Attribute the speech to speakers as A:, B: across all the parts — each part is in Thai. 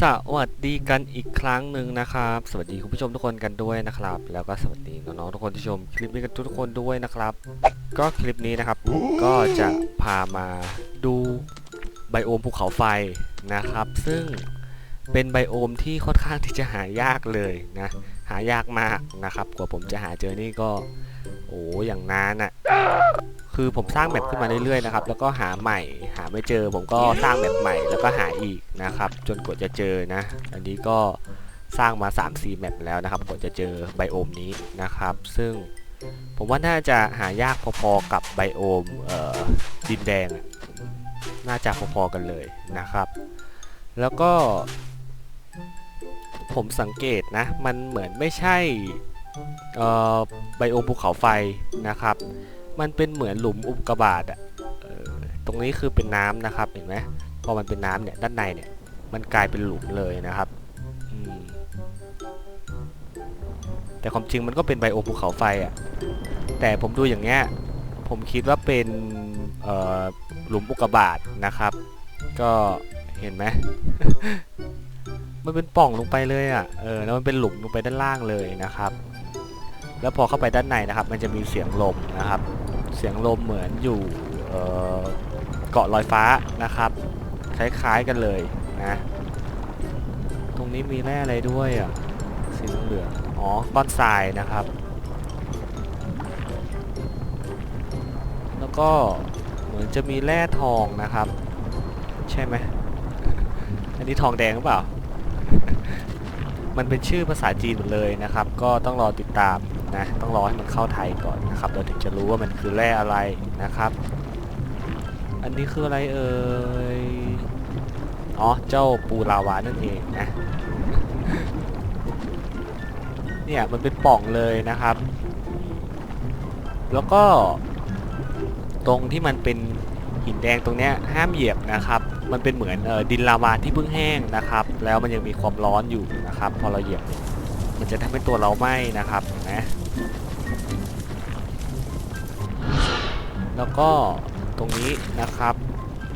A: สวัสดีกันอีกครั้งหนึ่งนะครับ สวัสดีคุณผู้ชมทุกคนกันด้วยนะครับ แล้วก็สวัสดีน้องๆทุกคนที่ชมคลิปนี้กันทุกคนด้วยนะครับ ก็คลิปนี้นะครับผมก็จะพามาดูไบโอมภูเขาไฟนะครับ ซึ่งเป็นไบโอมที่ค่อนข้างที่จะหายากเลยนะหายากมากนะครับ กว่าผมจะหาเจอนี่ก็ อ้อย่างนานอะคือผมสร้างแมปขึ้นมาเรื่อยๆนะครับ แล้วก็หาใหม่หาไม่เจอ ผมก็สร้างแมปใหม่แล้วก็หาอีกนะครับ จนกว่าจะเจอนะ อันนี้ก็สร้างมา 3-4 แมปแล้วนะครับกว่าจะเจอไบโอมนี้นะครับ ซึ่งผมว่าน่าจะหายากพอๆกับไบโอมออดินแดง น่าจะพอๆกันเลยนะครับ แล้วก็ ผมสังเกตนะ มันเหมือนไม่ใช่ ไบโอมภูเขาไฟนะครับ มันเป็นเหมือนหลุมอุกกาบาตอะตรงนี้คือเป็นน้ำนะครับเห็นไหมพอมันเป็นน้ำเนี่ยด้านในเนี่ยมันกลายเป็นหลุมเลยนะครับแต่ความจริงมันก็เป็นไบโอมภูเขาไฟอะแต่ผมดูอย่างเงี้ยผมคิดว่าเป็นหลุมอุกกาบาตนะครับ ก็เห็นไหมมันเป็นป่องลงไปเลยอะ่ะเออแล้วมันเป็นหลุมลงไปด้านล่างเลยนะครับ แล้วพอเข้าไปด้านในนะครับ มันจะมีเสียงลมนะครับ เสียงลมเหมือนอยู่เกาะลอยฟ้านะครับ คล้ายๆกันเลยนะ ตรงนี้มีแร่อะไรด้วยอะ สีเหลืองอ๋อ ก้อนทรายนะครับ แล้วก็เหมือนจะมีแร่ทองนะครับ ใช่ไหม อันนี้ทองแดงหรือเปล่า มันเป็นชื่อภาษาจีนหมดเลยนะครับ ก็ต้องรอติดตามนะต้องรอให้มันเข้าไทยก่อนนะครับ เราถึงจะรู้ว่ามันคือแร่อะไรนะครับ อันนี้คืออะไรเอ่ยอ๋อเจ้าปูลาวานั่นเองนะเนี่ยมันเป็นป่องเลยนะครับ แล้วก็ตรงที่มันเป็นหินแดงตรงเนี้ยห้ามเหยียบนะครับ มันเป็นเหมือนออดินลาวาที่เพิ่งแห้งนะครับ แล้วมันยังมีความร้อนอยู่นะครับ พอเราเหยียบมันจะทำให้ตัวเราไหม้นะครับนะแล้วก็ตรงนี้นะครับ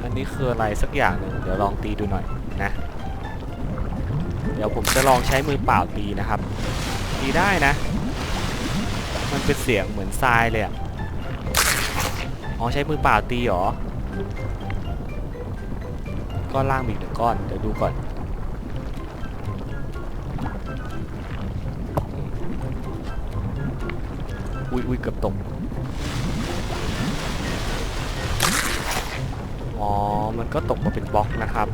A: อันนี้คืออะไรสักอย่างหนึ่งเดี๋ยวลองตีดูหน่อยนะ เดี๋ยวผมจะลองใช้มือเปล่าตีนะครับ ตีได้นะ มันเป็นเสียงเหมือนทรายเลยอะอ๋อใช้มือเปล่าตีเหรอ ก้อนล่างมีอีกหนึ่งก้อน เดี๋ยวดูก่อน อุ้ยอุ้ยเกือบตก อ๋อ มันก็ตกมาเป็นบล็อกนะครับ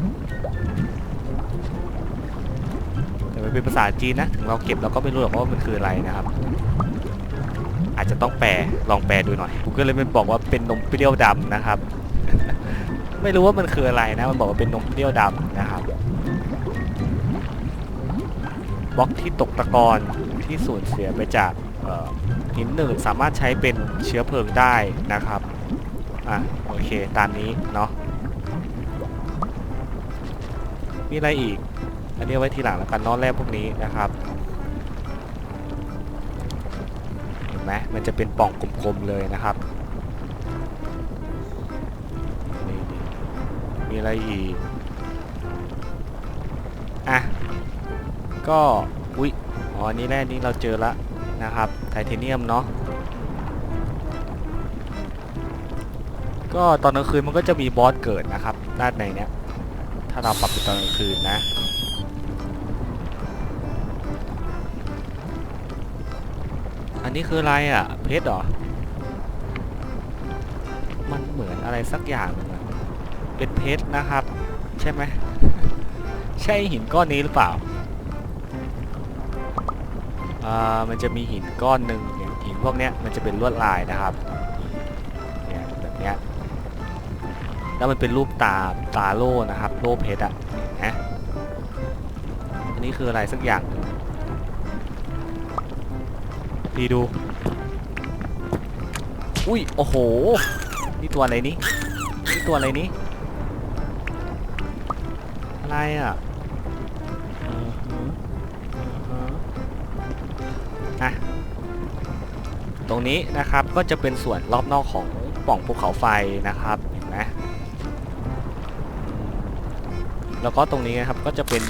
A: แต่มันเป็นภาษาจีนนะ ถึงเราเก็บเราก็ไม่รู้หรอกว่ามันคืออะไรนะครับ อาจจะต้องแปล ลองแปลดูหน่อยผมก็เลยไม่บอกว่าเป็นนมเปรี้ยวดำนะครับ ไม่รู้ว่ามันคืออะไรนะ มันบอกว่าเป็นนมเปรี้ยวดำนะครับบล็อกที่ตกตะกอนที่สูญเสียไปจากหินหนึ่งสามารถใช้เป็นเชื้อเพลิงได้นะครับ อะ โอเค ตามนี้เนาะ มีอะไรอีก อันนี้ไว้ทีหลังแล้วกันนอนแรกพวกนี้นะครับ เห็นไหมมันจะเป็นป่องกลมๆเลยนะครับ อะไรอีก อะ ก็ อุ๊ย อ๋อ อันนี้แร่นี้เราเจอละนะครับ ไทเทเนียมเนาะ ก็ตอนกลางคืนมันก็จะมีบอสเกิดนะครับ ด้านในเนี้ย ถ้าเราปรับเป็นตอนกลางคืนนะอันนี้คืออะไรอะ เพชรเหรอ มันเหมือนอะไรสักอย่างนะ เป็นเพชรนะครับ ใช่ไหมใช่หินก้อนนี้หรือเปล่าอ่ามันจะมีหินก้อนหนึ่งเนี่ยหินพวกเนี้ยมันจะเป็นลวดลายนะครับเนี่ยแบบเนี้ยแล้วมันเป็นรูปตาตาโล่นะครับ โล่เพชรอะนไหมอันนี้คืออะไรสักอย่างดีดู อุ้ย โอ้โห นี่ตัวอะไรนี่นี่ตัวอะไรนี่ ไรอะอือหืออือหืออะตรงนี้นะครับก็จะเป็นส่วนรอบนอกของปล่องภูเขาไฟนะครับเห็นไหมแล้วก็ตรงนี้นะครับก็จะเป็น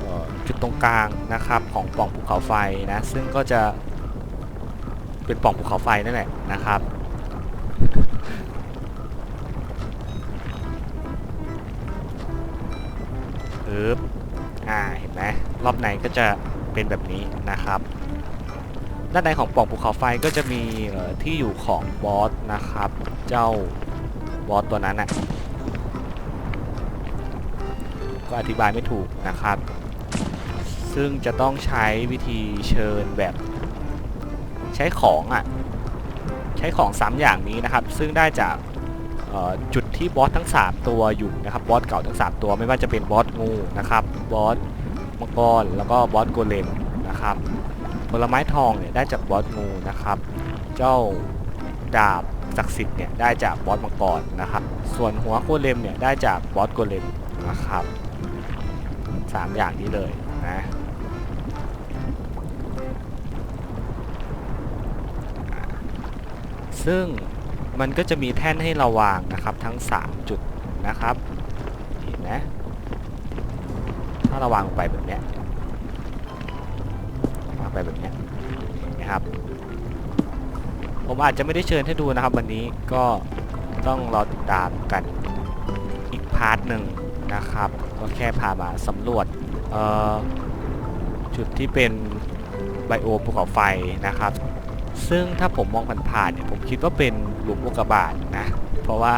A: เอ่อจุดตรงกลางนะครับของปล่องภูเขาไฟนะซึ่งก็จะเป็นปล่องภูเขาไฟนั่นแหละนะครับ ปึ๊บอ่าเห็นไหมรอบในก็จะเป็นแบบนี้นะครับ ด้านในของปล่องภูเขาไฟก็จะมีที่อยู่ของบอสนะครับ เจ้าบอสตัวนั้นน่ะก็อธิบายไม่ถูกนะครับ ซึ่งจะต้องใช้วิธีเชิญแบบ ใช้ของอะ ใช้ของ3อย่างนี้นะครับ ซึ่งได้จาก จุดที่บอสทั้ง 3 ตัวอยู่นะครับบอสเก่าทั้ง 3 ตัวไม่ว่าจะเป็นบอสงูนะครับบอสมังกรแล้วก็บอสโกเลมนะครับผลไม้ทองเนี่ยได้จากบอสงูนะครับ เจ้าดาบศักดิ์สิทธิ์เนี่ยได้จากบอสมังกรนะครับ ส่วนหัวโกเลมเนี่ยได้จากบอสโกเลมนะครับสามอย่างนี้เลยนะซึ่ง มันก็จะมีแท่นให้เราวางนะครับทั้ง 3 จุดนะครับเห็นไหมถ้าเราวางไปแบบเนี้ยวางไปแบบเนี้ยนะครับ ผมอาจจะไม่ได้เชิญให้ดูนะครับ วันนี้ก็ต้องรอติดตามกันอีกพาร์ทหนึ่งนะครับ ก็แค่พามาสำรวจจุดที่เป็นไบโอภูเขาไฟนะครับ ซึ่งถ้าผมมองผ่านๆเนี่ยผมคิดว่าเป็น หลุมอุกกาบาตนะ เพราะว่า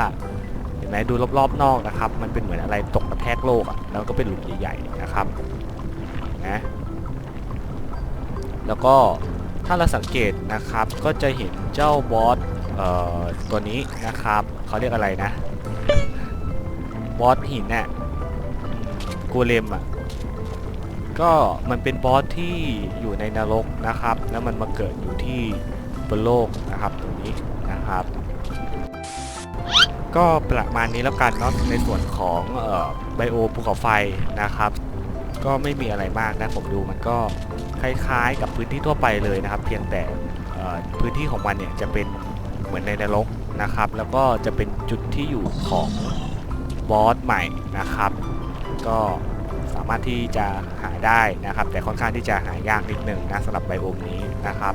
A: เห็นไหมดูรอบๆนอกนะครับ มันเป็นเหมือนอะไรตกกระแทกโลกอะ่ะแล้วก็เป็นหลุมใหญ่ๆนะครับนะแล้วก็ถ้าเราสังเกตนะครับก็จะเห็นเจ้าบอสเอ่อตัวนี้นะครับเขาเรียกอะไรนะ บอสหินน่ะกูเลมอะก็มันเป็นบอสที่อยู่ในนรกนะครับ แล้วมันมาเกิดอยู่ที่บนโลกนะครับตรงนี้ ก็ประมาณนี้แล้วกันเนาะในส่วนของไบโอภูเขาไฟนะครับ ก็ไม่มีอะไรมากนะผมดูมันก็คล้ายๆ กับพื้นที่ทั่วไปเลยนะครับ เพียงแต่พื้นที่ของมันเนี่ยจะเป็นเหมือนในนรกนะครับ แล้วก็จะเป็นจุดที่อยู่ของบอสใหม่นะครับ ก็สามารถที่จะหาได้นะครับ แต่ค่อนข้างที่จะหายากนิดหนึ่งนะสำหรับไบโอมนี้นะครับ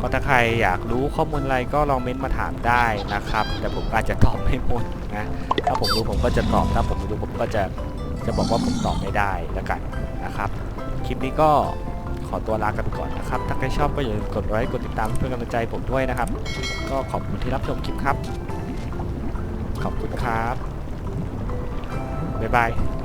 A: ก็ถ้าใครอยากรู้ข้อมูลอะไรก็ลองเม้นต์มาถามได้นะครับ แต่ผมอาจจะตอบไม่หมดนะ ถ้าผมรู้ผมก็จะตอบ ถ้าผมไม่รู้ผมก็จะจะบอกว่าผมตอบไม่ได้แล้วกันนะครับ คลิปนี้ก็ขอตัวลากันไปก่อนนะครับ ถ้าใครชอบก็อย่าลืมกดไลค์ กดติดตามเพื่อกำลังใจผมด้วยนะครับ ก็ขอบคุณที่รับชมคลิปครับ ขอบคุณครับ บ๊ายบาย